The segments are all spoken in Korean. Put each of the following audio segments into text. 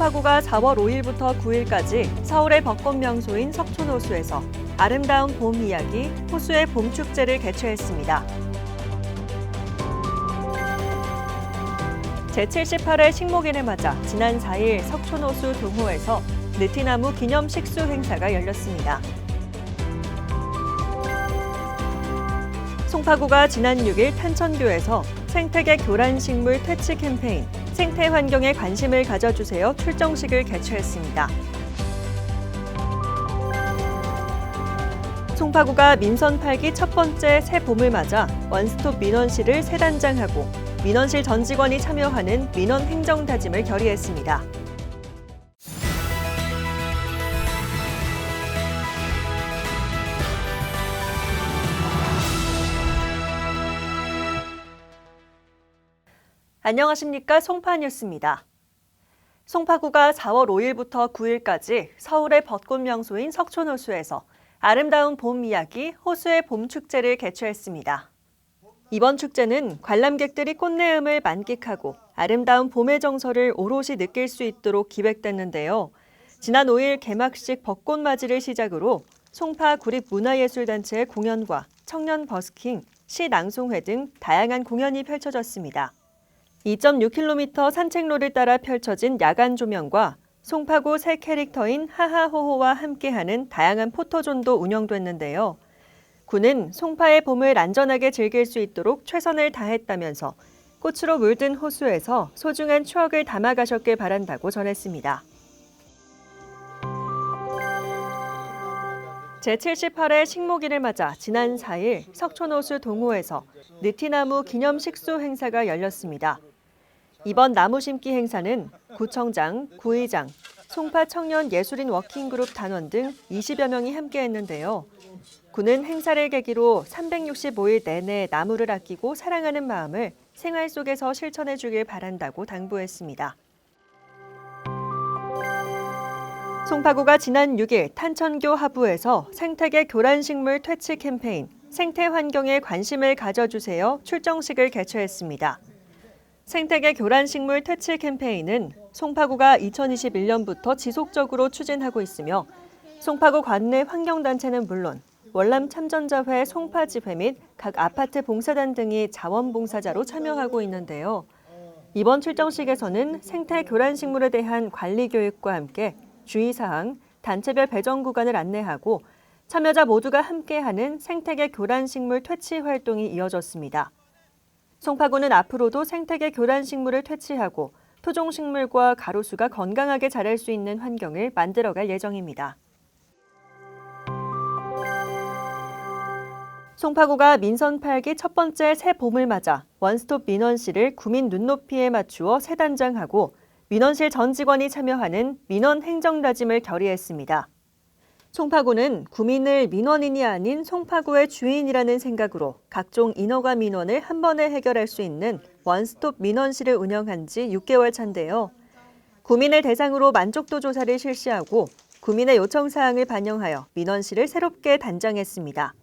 송파구가 4월 5일부터 9일까지 서울의 벚꽃 명소인 석촌호수에서 아름다운 봄 이야기 호수의 봄 축제를 개최했습니다. 제78회 식목일을 맞아 지난 4일 석촌호수 동호에서 느티나무 기념 식수 행사가 열렸습니다. 송파구가 지난 6일 탄천교에서 생태계 교란식물 퇴치 캠페인 생태 환경에 관심을 가져주세요 출정식을 개최했습니다. 송파구가 민선 8기 첫 번째 새 봄을 맞아 원스톱 민원실을 새 단장하고 민원실 전 직원이 참여하는 민원 행정 다짐을 결의했습니다. 안녕하십니까 송파 뉴스입니다. 송파구가 4월 5일부터 9일까지 서울의 벚꽃 명소인 석촌호수에서 아름다운 봄 이야기 호수의 봄 축제를 개최했습니다. 이번 축제는 관람객들이 꽃내음을 만끽하고 아름다운 봄의 정서를 오롯이 느낄 수 있도록 기획됐는데요. 지난 5일 개막식 벚꽃 맞이를 시작으로 송파 구립문화예술단체의 공연과 청년 버스킹, 시 낭송회 등 다양한 공연이 펼쳐졌습니다. 2.6km 산책로를 따라 펼쳐진 야간 조명과 송파구 새 캐릭터인 하하호호와 함께하는 다양한 포토존도 운영됐는데요. 군은 송파의 봄을 안전하게 즐길 수 있도록 최선을 다했다면서 꽃으로 물든 호수에서 소중한 추억을 담아가셨길 바란다고 전했습니다. 제78회 식목일을 맞아 지난 4일 석촌호수 동호에서 느티나무 기념 식수 행사가 열렸습니다. 이번 나무 심기 행사는 구청장, 구의장, 송파 청년 예술인 워킹그룹 단원 등 20여 명이 함께했는데요. 군은 행사를 계기로 365일 내내 나무를 아끼고 사랑하는 마음을 생활 속에서 실천해 주길 바란다고 당부했습니다. 송파구가 지난 6일 탄천교 하부에서 생태계 교란식물 퇴치 캠페인 생태 환경에 관심을 가져주세요 출정식을 개최했습니다. 생태계 교란식물 퇴치 캠페인은 송파구가 2021년부터 지속적으로 추진하고 있으며 송파구 관내 환경단체는 물론 월남 참전자회 송파지회 및 각 아파트 봉사단 등이 자원봉사자로 참여하고 있는데요. 이번 출정식에서는 생태 교란식물에 대한 관리 교육과 함께 주의사항, 단체별 배정 구간을 안내하고 참여자 모두가 함께하는 생태계 교란식물 퇴치 활동이 이어졌습니다. 송파구는 앞으로도 생태계 교란 식물을 퇴치하고 토종 식물과 가로수가 건강하게 자랄 수 있는 환경을 만들어갈 예정입니다. 송파구가 민선 8기 첫 번째 새 봄을 맞아 원스톱 민원실을 구민 눈높이에 맞추어 새 단장하고 민원실 전 직원이 참여하는 민원 행정 다짐을 결의했습니다. 송파구는 구민을 민원인이 아닌 송파구의 주인이라는 생각으로 각종 인허가 민원을 한 번에 해결할 수 있는 원스톱 민원실을 운영한 지 6개월 차인데요. 구민을 대상으로 만족도 조사를 실시하고 구민의 요청 사항을 반영하여 민원실을 새롭게 단장했습니다.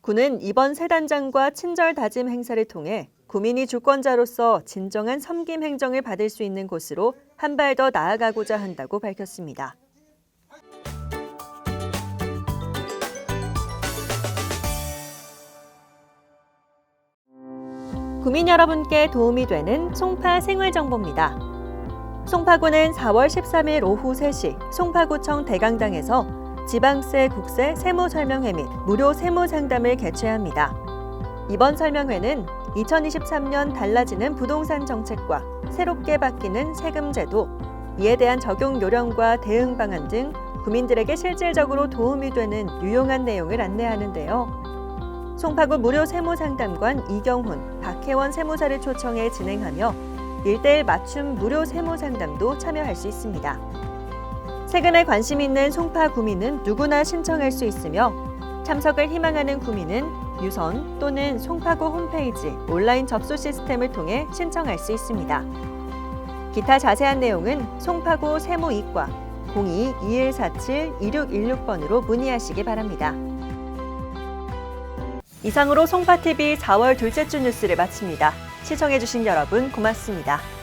군은 이번 새 단장과 친절 다짐 행사를 통해 구민이 주권자로서 진정한 섬김 행정을 받을 수 있는 곳으로 한 발 더 나아가고자 한다고 밝혔습니다. 구민 여러분께 도움이 되는 송파 생활정보입니다. 송파구는 4월 13일 오후 3시 송파구청 대강당에서 지방세, 국세, 세무 설명회 및 무료 세무 상담을 개최합니다. 이번 설명회는 2023년 달라지는 부동산 정책과 새롭게 바뀌는 세금 제도, 이에 대한 적용 요령과 대응 방안 등 국민들에게 실질적으로 도움이 되는 유용한 내용을 안내하는데요. 송파구 무료 세무상담관 이경훈, 박혜원 세무사를 초청해 진행하며 일대일 맞춤 무료 세무상담도 참여할 수 있습니다. 세금에 관심 있는 송파 구민은 누구나 신청할 수 있으며 참석을 희망하는 구민은 유선 또는 송파구 홈페이지 온라인 접수 시스템을 통해 신청할 수 있습니다. 기타 자세한 내용은 송파구 세무이과 02-2147-2616번으로 문의하시기 바랍니다. 이상으로 송파TV 4월 둘째 주 뉴스를 마칩니다. 시청해주신 여러분 고맙습니다.